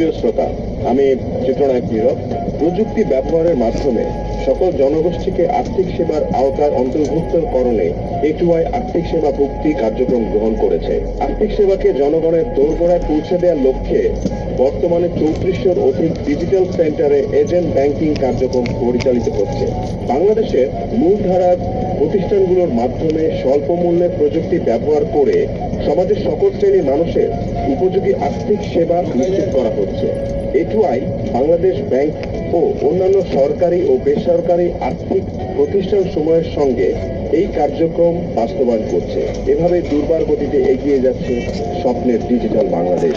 दिवस होता. আমি চিত্রনায়ক নীরব। প্রযুক্তি ব্যবহারের মাধ্যমে সকল জনগোষ্ঠীকে আর্থিক সেবার আওতার অন্তর্ভুক্তকরণে এটুআই আর্থিক সেবা ভুক্তি কার্যক্রম গ্রহণ করেছে। আর্থিক সেবাকে জনগণের দোরগোড়ায় পৌঁছে দেওয়ার লক্ষ্যে বর্তমানে চৌত্রিশশোর অধিক ডিজিটাল সেন্টারে এজেন্ট ব্যাংকিং কার্যক্রম পরিচালিত হচ্ছে। বাংলাদেশের মূলধারার প্রতিষ্ঠানগুলোর মাধ্যমে স্বল্প মূল্যে প্রযুক্তি ব্যবহার করে সমাজের সকল শ্রেণির মানুষের উপযোগী আর্থিক সেবা নিশ্চিত করা হচ্ছে। এটুআই বাংলাদেশ ব্যাংক ও অন্যান্য সরকারি ও বেসরকারি আর্থিক প্রতিষ্ঠান সময়ের সঙ্গে এই কার্যক্রম বাস্তবায়ন করছে। এভাবে দুর্বার গতিতে এগিয়ে যাচ্ছে স্বপ্নের ডিজিটাল বাংলাদেশ।